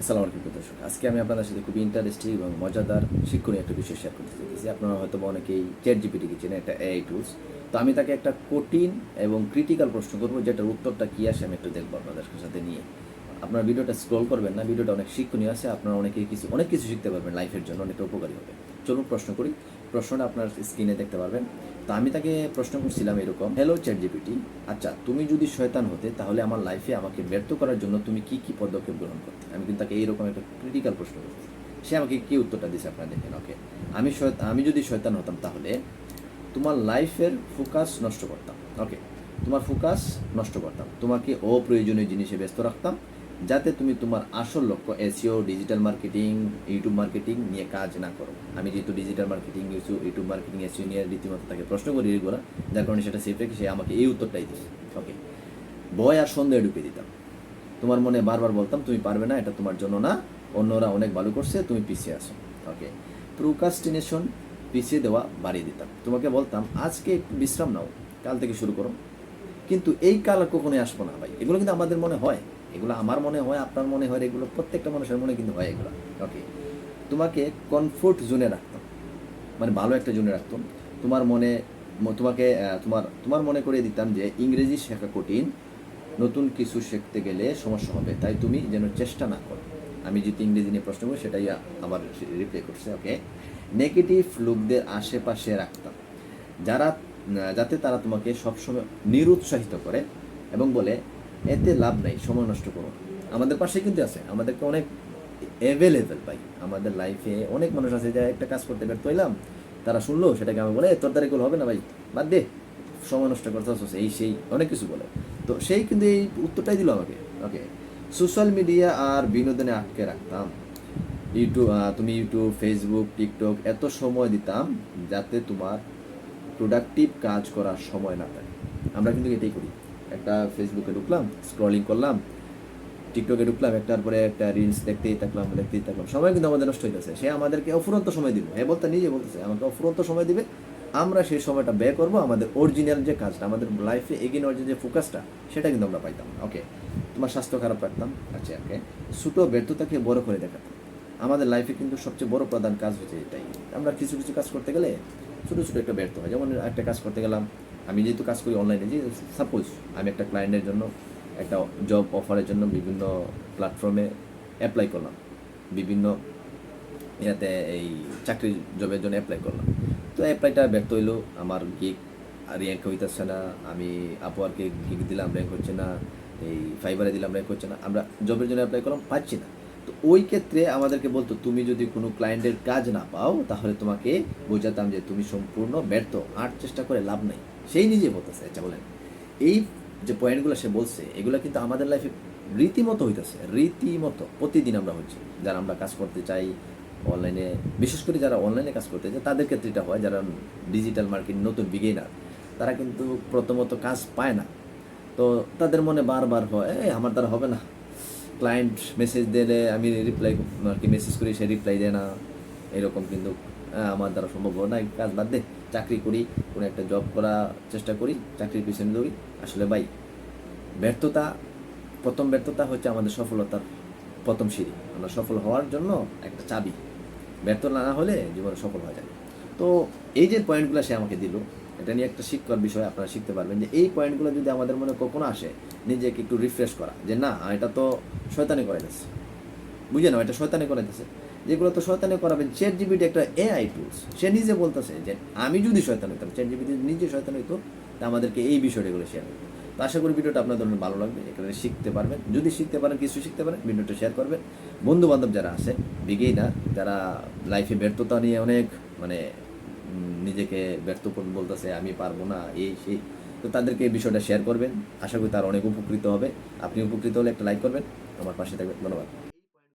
আসসালামু আলাইকুম দর্শক, আজকে আমি আপনাদের সাথে খুবই ইন্টারেস্টিং এবং মজাদার শিক্ষণীয় একটা বিষয় শেয়ার করতে চাইতেছি। আপনারা হয়তো অনেকেই চ্যাট জিপিটিকে চেনে একটা এআই টুলস তো আমি তাকে একটা কঠিন এবং ক্রিটিক্যাল প্রশ্ন করব, যেটার উত্তরটা কী আসে আমি একটু দেখব আপনাদের সাথে নিয়ে। আপনার ভিডিওটা স্ক্রল করবেন না ভিডিওটা অনেক শিক্ষণীয় আছে, আপনারা অনেকেই কিছু, অনেক কিছু শিখতে পারবেন লাইফের জন্য অনেকটা উপকারী হবে। চলুন প্রশ্ন করি। প্রশ্নটা আপনার স্ক্রিনে দেখতে পারবেন। তো আমি তাকে প্রশ্ন করছিলাম এরকম হ্যালো চ্যাট জিপিটি আচ্ছা তুমি যদি শয়তান হতে, তাহলে আমার লাইফে আমাকে ব্যর্থ করার জন্য তুমি কি কি পদক্ষেপ গ্রহণ করতে? আমি কিন্তু তাকে এইরকম একটা ক্রিটিক্যাল প্রশ্ন করছি। সে আমাকে কি উত্তরটা দিয়েছে আপনারা দেখেন ওকে আমি আমি যদি শয়তান হতাম তাহলে তোমার লাইফের ফোকাস নষ্ট করতাম ওকে তোমার ফোকাস নষ্ট করতাম। তোমাকে অপ্রয়োজনীয় জিনিসে ব্যস্ত রাখতাম যাতে তুমি তোমার আসল লক্ষ্য SEO digital marketing YouTube marketing নিয়ে কাজ না করো। আমি যেহেতু digital marketing YouTube marketing SEO নিয়ে রীতিমতো তাকে প্রশ্ন করি এগুলো যার কারণে সেটা সেফ রেখে সে আমাকে এই উত্তরটাই দিচ্ছে ওকে ভয় আর সন্দেহ ঢুকে দিতাম। তোমার মনে বারবার বলতাম, তুমি পারবে না, এটা তোমার জন্য না, অন্যরা অনেক ভালো করছে, তুমি পিছিয়ে আসো ওকে প্রোকাস্টিনেশন পিছিয়ে দেওয়া বাড়িয়ে দিতাম। তোমাকে বলতাম, আজকে একটু বিশ্রাম নাও, কাল থেকে শুরু করো। কিন্তু এই কাল আর কখনোই আসব না ভাই। এগুলো কিন্তু আমাদের মনে হয়। এগুলো আমার মনে হয়, আপনার মনে হয়, এগুলো প্রত্যেকটা মানুষের মনে কিন্তু হয় এগুলো। ওকে তোমাকে কমফোর্ট জোনে রাখতাম। মানে ভালো একটা জোনে রাখতাম। তোমার মনে তোমাকে তোমার তোমার মনে করে দিতাম যে ইংরেজি শেখা কঠিন, নতুন কিছু শিখতে গেলে সমস্যা হবে। তাই তুমি যেন চেষ্টা না করো। আমি যেহেতু ইংরেজি নিয়ে প্রশ্ন করি, সেটাই আমার রিপ্লাই করছে ওকে নেগেটিভ লোকদের আশেপাশে রাখতাম। যারা যাতে তারা তোমাকে সবসময় নিরুৎসাহিত করে এবং বলে এতে লাভ নাই, সময় নষ্ট করো। আমাদের পাশে কিন্তু আছে, আমাদেরকে অনেক অ্যাভেলেবেল পাই আমাদের লাইফে অনেক মানুষ আছে, যে একটা কাজ করতে ব্যর্থ হইলাম, তারা শুনলো, সেটাকে আমি বলে তোর দ্বারা হবে না ভাই, বাদ দে, সময় নষ্ট করতে হচ্ছে, এই সেই, অনেক কিছু বলে। তো সেই কিন্তু এই উত্তরটাই দিল আমাকে ওকে সোশ্যাল মিডিয়া আর বিনোদনে আটকে রাখতাম। ইউটিউব তুমি ইউটিউব ফেসবুক টিকটক এত সময় দিতাম, যাতে তোমার প্রোডাক্টিভ কাজ করার সময় না থাকে। আমরা কিন্তু এটাই করি। একটা ফেসবুকে ঢুকলাম স্ক্রলিং করলাম টিকটকে ঢুকলাম একটার পরে একটা রিলস দেখতেই থাকলাম দেখতেই থাকলাম। সময় কিন্তু আমাদের নষ্ট হইতেছে। সে আমাদেরকে অফুরন্ত সময় দিবে। হ্যাঁ বলতে নিজে বলতেছে, আমাকে অফুরন্ত সময় দিবে। আমরা সেই সময়টা ব্যয় করব, আমাদের অরিজিনাল যে কাজটা, আমাদের লাইফে এগিয়ে নেওয়ার যে ফোকাসটা সেটা কিন্তু আমরা পাইতাম। ওকে তোমার স্বাস্থ্য খারাপ রাখতাম? আচ্ছা ওকে ছোটো ব্যর্থতাকে বড় করে দেখাতাম। আমাদের লাইফে কিন্তু সবচেয়ে বড় প্রধান কাজ হচ্ছে এটাই। আমরা কিছু কিছু কাজ করতে গেলে ছোটো ছোটো একটা ব্যর্থ হয়। যেমন একটা কাজ করতে গেলাম আমি যেহেতু কাজ করি অনলাইনে যে সাপোজ আমি একটা ক্লায়েন্টের জন্য একটা জব অফারের জন্য বিভিন্ন প্ল্যাটফর্মে অ্যাপ্লাই করলাম। বিভিন্ন ইয়াতে এই চাকরি জবের জন্য অ্যাপ্লাই করলাম। তো অ্যাপ্লাইটা ব্যর্থ হইল, আমার গিগ র্যাঙ্ক হইতেছে না, আমি আপওয়ার্কে গিগ দিলাম র্যাঙ্ক হচ্ছে না, এই ফাইবারে দিলাম র্যাঙ্ক হচ্ছে না, আমরা জবের জন্য অ্যাপ্লাই করলাম, পাচ্ছি না। তো ওই ক্ষেত্রে আমাদেরকে বলতো, তুমি যদি কোনো ক্লায়েন্টের কাজ না পাও, তাহলে তোমাকে বোঝাতাম যে তুমি সম্পূর্ণ ব্যর্থ, আর চেষ্টা করে লাভ নাই। সেই নিজে বলতেছে আচ্ছা বলেন এই যে পয়েন্টগুলো সে বলছে এগুলো কিন্তু আমাদের লাইফে রীতিমতো হইতেছে রীতিমতো প্রতিদিন আমরা হচ্ছে। যারা আমরা কাজ করতে চাই অনলাইনে বিশেষ করে যারা অনলাইনে কাজ করতে চায় তাদের ক্ষেত্রে এটা হয় যারা ডিজিটাল মার্কেট নতুন বিগেনার তারা কিন্তু প্রথমত কাজ পায় না। তো তাদের মনে বারবার হয় "এই, আমার দ্বারা হবে না। ক্লায়েন্ট মেসেজ দিলে আমি রিপ্লাই আর কি মেসেজ করি সে রিপ্লাই দেয় না। এরকম কিন্তু আহ, আমার দ্বারা সম্ভব হয় না কাজ বাদ দে। চাকরি করি, কোনো একটা জব করার চেষ্টা করি, চাকরির পিছনে দৌড়ি। আসলে ভাই, ব্যর্থতা, প্রথম ব্যর্থতা হচ্ছে আমাদের সফলতার প্রথম সিঁড়ি। আমরা সফল হওয়ার জন্য একটা চাবি। ব্যর্থ না হলে জীবনে সফল হয়ে যায়। তো এই যে পয়েন্টগুলো সে আমাকে দিল, এটা নিয়ে একটা শিক্ষার বিষয় আপনারা শিখতে পারবেন যে এই পয়েন্টগুলো যদি আমাদের মনে কখনো আসে, নিজেকে একটু রিফ্রেশ করা। যে না, এটা তো শয়তানি করে দিচ্ছে। বুঝে না, এটা শয়তানি করে দিচ্ছে। যেগুলো তো শয়তানে করাবে চ্যাট জিবিটি একটা এআই টুলস সে নিজে বলতেছে যে, আমি যদি শয়তান হইতাম চ্যাট জিবিটি নিজে শয়তান হইতো, তা আমাদেরকে এই বিষয়গুলো শেয়ার করবে। তো আশা করি ভিডিওটা আপনাদের জন্য ভালো লাগবে এখানে শিখতে পারবেন। যদি শিখতে পারেন, কিছু শিখতে পারেন, ভিডিওটা শেয়ার করবেন। বন্ধু বান্ধব যারা আছে, বিগেই না যারা লাইফে ব্যর্থতা নিয়ে অনেক মানে নিজেকে ব্যর্থ করে বলতেছে, আমি পারব না, এই, সেই। তো তাদেরকে এই বিষয়টা শেয়ার করবেন। আশা করি তার অনেক উপকৃত হবে। আপনি উপকৃত হলে একটা লাইক করবেন। আমার পাশে থাকবেন। ধন্যবাদ।